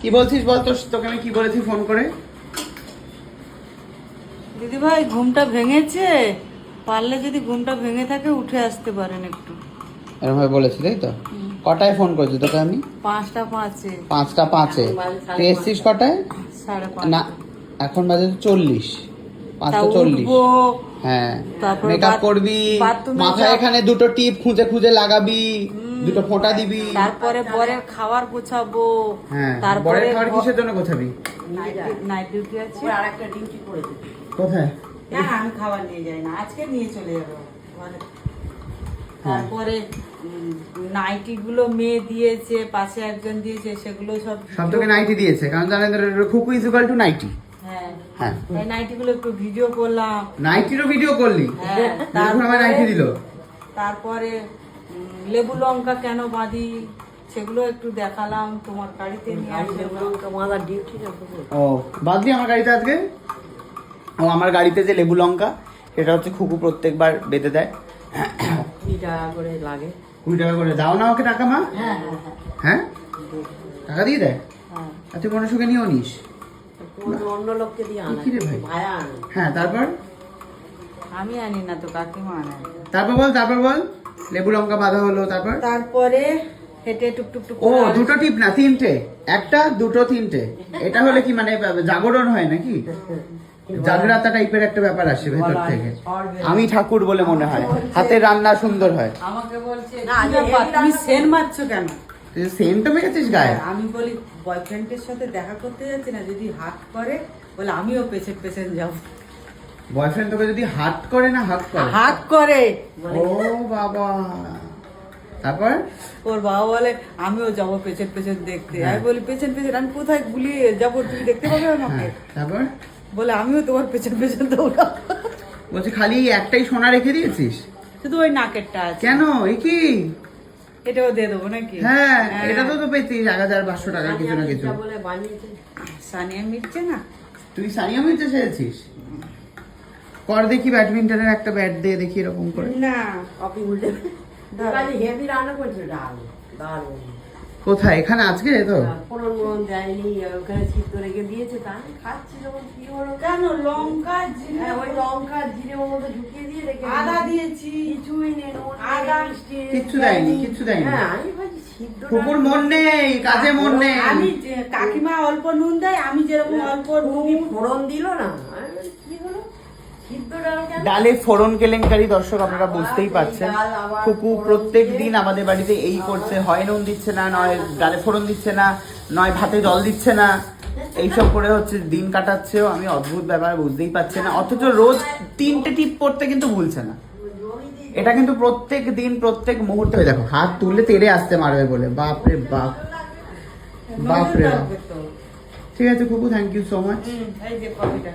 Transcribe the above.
কি বলছিস বল তোর তোকে আমি কি বলেছি ফোন করে? দিদি ভাই ঘুমটা ভেঙেছে। পারলে যদি ঘুমটা ভেঙে থাকে উঠে আসতে পারেন একটু। এরকম ভাবে বলেছি তাই তো? কটায় ফোন করেছি তোকে আমি? পাঁচটা পাঁচে। পাঁচটা পাঁচে। তুই এসছিস কটায়? সাড়ে না এখন বাজে চল্লিশ। চল্লিশ। হ্যাঁ। মেকআপ করবি মাথায় এখানে দুটো টিপ খুঁজে খুঁজে লাগাবি দুটো ফোঁটা দিবি। তারপরে পরে খাবার গোছাবো। হ্যাঁ তারপরে খাবার কিসের জন্য গোছাবি? নাইট ডিউটি আছে। আর ডিউটি করে দেবে। কোথায়? না আমি খাবার নিয়ে যাই না। আজকে নিয়ে চলে যাব। তারপরে নাইটি গুলো মেয়ে দিয়েছে পাশে একজন দিয়েছে সেগুলো সব সব তোকে নাইটি দিয়েছে। কারণ জানেন খুকু ইজ ইকুয়াল টু নাইটি হ্যাঁ। হ্যাঁ। এই নাইটি গুলো একটু ভিডিও করলাম। নাইটিরও ভিডিও করলি? হ্যাঁ তারপর নাইটি দিল। তারপরে লেবু লঙ্কা কেন বাঁধি সেগুলো একটু দেখালাম তোমার গাড়িতে নিয়ে ডিউটি ও বাদ দিয়ে আমার গাড়িতে আজকে। ও আমার গাড়িতে যে লেবু লঙ্কা সেটা হচ্ছে খুকু প্রত্যেকবার বেঁধে দেয়। কুড়ি টাকা করে লাগে। কুড়ি টাকা করে। দাও না ওকে টাকা মা। হ্যাঁ। হ্যাঁ? টাকা দিয়ে দেয়? হ্যাঁ। আর তুই মনে সুখে নিয়েও নিস। অন্য লোককে দিয়ে আনা কি রে ভাই? ভায়া আনে। হ্যাঁ তারপর? আমি আনি না তো কাকিমা আনে। তারপর বল তারপর বল। লেবু লঙ্কা বাঁধা হলো তারপর? তারপরে হেঁটে টুক টুক টুক ও দুটো টিপ না তিনটে। একটা দুটো তিনটে। এটা হলে কি মানে জাগরণ হয় নাকি? জাগরাতা টাইপের একটা ব্যাপার আসে ভেতর থেকে। আমি ঠাকুর বলে মনে হয়। হাতের রান্না সুন্দর হয়। আমাকে বলছে না, "কি যে ব্যাপার, হেভি তুমি সেন মারছো কেন? তুই সেন্ট মেখেছিস গায়ে? আমি বলি বয়ফ্রেন্ডের সাথে দেখা করতে যাচ্ছি না যদি হাত করে বলে আমিও পেছন পেছন যাব। বয়ফ্রেন্ড তোকে যদি হাত করে না হাত করে? হাত করে! ও বাবা! তারপর? ওর বাবা বলে আমিও যাব পেছন পেছন দেখতে। হ্যাঁ। আমি বলি পেছন পেছন? আমি কোথায় গুলিয়ে যাব? তুমি দেখতে পাবে আমাকে? হ্যাঁ তারপর? বলে আমিও তোমার পেছন পেছন দৌড়াবো। বলছি খালি একটাই সোনা রেখে দিয়েছিস? শুধু ওই নাকেরটা আছে। কেন? এ কি? এটাও দিয়ে দেবো নাকি? হ্যাঁ এটা তো তো পেতিস এক হাজার পাঁচশো টাকা কিছু না কিছু। সানিয়া মিটছে না? তুই সানিয়া মির্জা সেরেছিস কর দেখি ব্যাডমিন্টনের একটা ব্যাট দিয়ে দেখি এরকম করে। না কপি উল্টে। হেভি রান্না করছে ডাল দারুণ। কোথায়? এখানে আজকে তো? ফোড়ন মোড়ন দেয়নি ওখানে সিদ্ধ রেখে দিয়েছে তা আমি খাচ্ছি যখন কি হলো? কেন? লঙ্কা জিরে হ্যাঁ, ওই লঙ্কা জিরে ওর মধ্যে ঢুকিয়ে দিয়ে রেখে আদা দিয়েছি। দিয়েছি কিছুই নেই আদা কিচ্ছু দেয়নি কিচ্ছু দেয়নি। হ্যাঁ আমি ভাবছি সিদ্ধ কুকুর মন নেই কাজে মন নেই। আমি কাকিমা অল্প নুন দেয় আমি যেরকম অল্প নুন ফোড়ন দিল না। কি হলো? ডাল ফোড়ন কেলেঙ্কারি দর্শক আপনারা বুঝতেই পাচ্ছেন। আবার কুকু প্রত্যেক দিন আমাদের বাড়িতে এই করছে। হয় নুন দিচ্ছে না নয় ডালে ফোড়ন দিচ্ছে না নয় ভাতে জল দিচ্ছে না। এইসব করে হচ্ছে দিন কাটাচ্ছেও আমি অদ্ভুত ব্যাপার বুঝতেই পারছি না। অথচ রোজ তিনটে টিপ পড়তে কিন্তু ভুলছে না। এটা কিন্তু প্রত্যেক দিন প্রত্যেক মুহূর্তে। হয়ে দেখো হাত তুললে তেড়ে আসতে মারবে বলে। বাপরে বাপ। বাপরে বাপ। ঠিক আছে কুকু থ্যাংক ইউ সো মাচ এই যে কফিটা